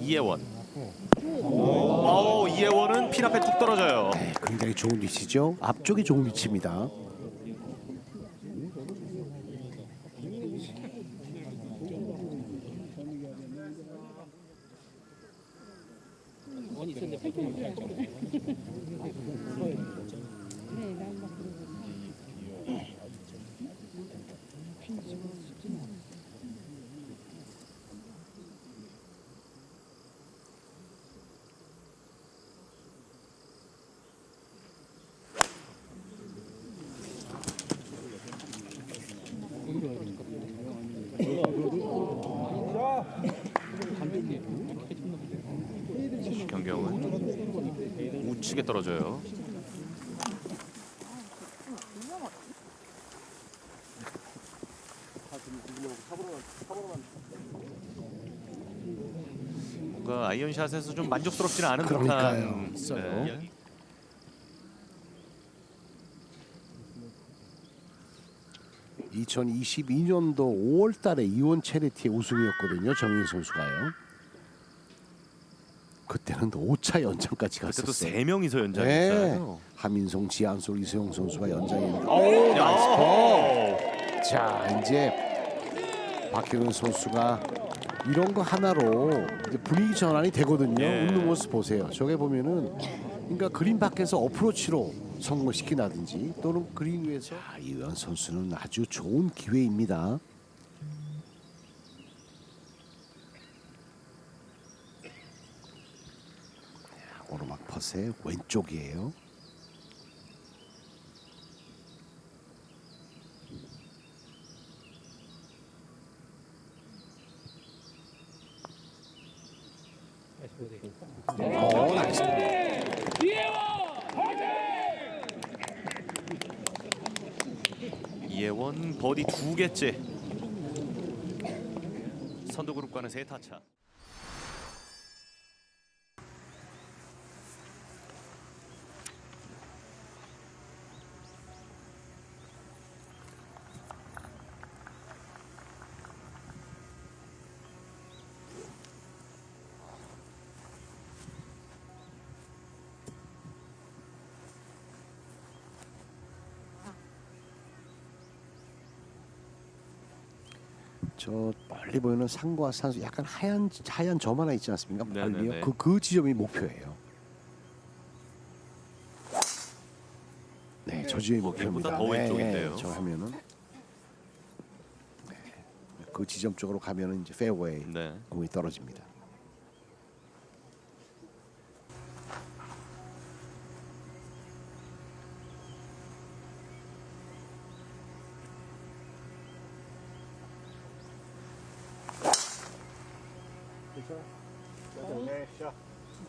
이혜원. 오, 이혜원은 핀 앞에 툭 떨어져요. 네, 굉장히 좋은 위치죠. 앞쪽이 좋은 위치입니다. 변경은 우측에 떨어져요. 뭔가 아이언샷에서 좀 만족스럽지는 않은 그러니까요. 듯한 있어요. 네. 네. 2022년도 5월달에 이원 체리티의 우승이었거든요. 정인 선수가요. 그때는 5차 연장까지 그때도 갔었어요. 세 명이서 네. 연장했어요. 하민송, 지한솔, 이소영 선수가 연장했는데 오, 나이스. 자 이제 박혜근 선수가 이런 거 하나로 이제 분위기 전환이 되거든요. 예. 웃는 모습 보세요. 저게 보면은 그러니까 그린 밖에서 어프로치로 성공시키나든지 또는 그린 위에서 자, 이현 선수는 아주 좋은 기회입니다. 자, 퍼세 왼쪽이에요. 이혜원 버디 두 개째. 선두 그룹과는 세 타차. 저 멀리 보이는 산과 산수 약간 하얀 하얀 점 하나 있지 않습니까? 네네네. 멀리요. 그, 그 지점이 목표예요. 네, 저 지점이 목표입니다. 더 왼쪽인데요. 저 하면은 네, 그 지점 쪽으로 가면은 이제 페어웨이 네. 공이 떨어집니다.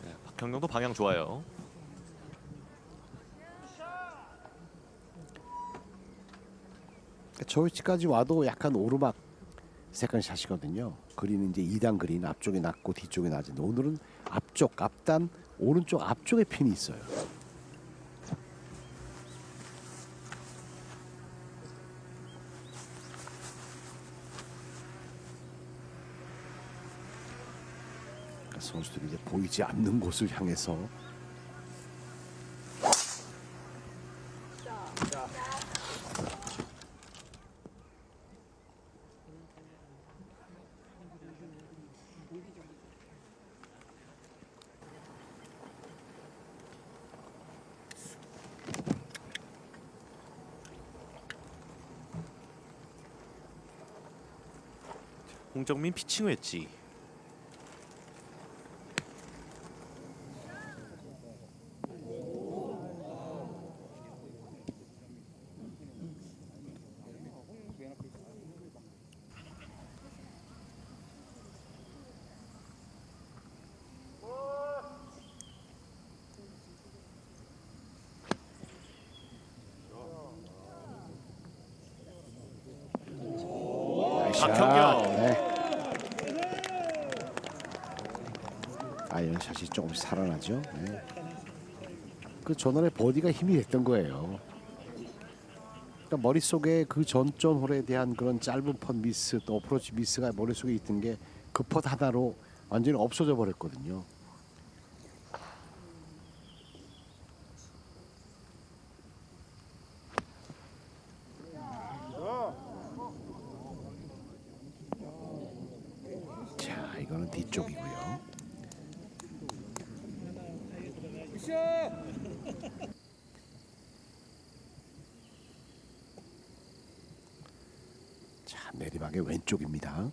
네, 박형경도 방향 좋아요. 저 위치까지 와도 약간 오르막 세컨 샷이거든요. 그린은 이제 2단 그린 앞쪽에 낮고 뒤쪽에 낮은데 오늘은 앞쪽 앞단 오른쪽 앞쪽에 핀이 있어요. 그러니까 선수들이 이제 보이지 않는 곳을 향해서 홍정민 피칭 웨지. 박형경. 네. 아이언 샷이 조금씩 살아나죠. 네. 그 전날에 버디가 힘이 됐던 거예요. 그러니까 머릿속에 그 전전 홀에 대한 그런 짧은 펀 미스 또 어프로치 미스가 머릿속에 있던 게그펫 하나로 완전히 없어져 버렸거든요. 자, 이거는 뒤쪽이고요. 자, 내리막의 왼쪽입니다.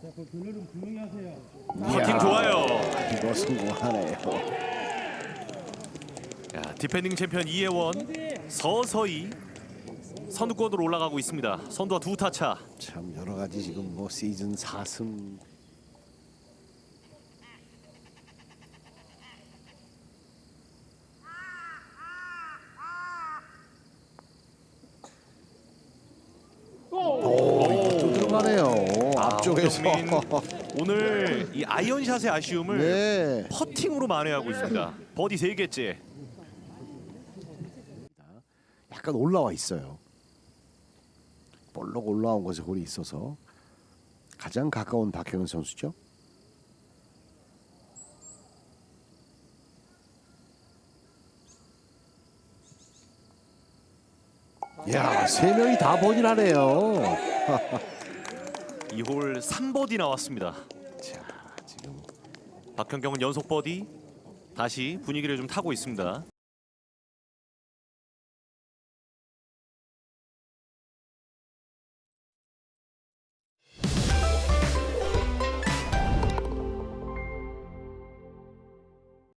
자, 그 그늘은 조용히 하세요. 퍼팅 좋아요. 이거 성공하네요. 야, 디펜딩 챔피언 이혜원 서서히 선두권으로 올라가고 있습니다. 선두와 두 타차. 참 여러 가지 지금 뭐 시즌 4승 오, 이것도 들어가네요. 앞쪽에서. 홍정민 오늘 이 아이언샷의 아쉬움을 네. 퍼팅으로 만회하고 있습니다. 버디 세 개째. 약간 올라와 있어요. 볼록 올라온 곳에 홀이 있어서 가장 가까운 박형은 선수죠. 야, 세 명이 다 버디하네요. 이홀 3버디 나왔습니다. 자, 지금 박현경은 연속 버디. 다시 분위기를 좀 타고 있습니다.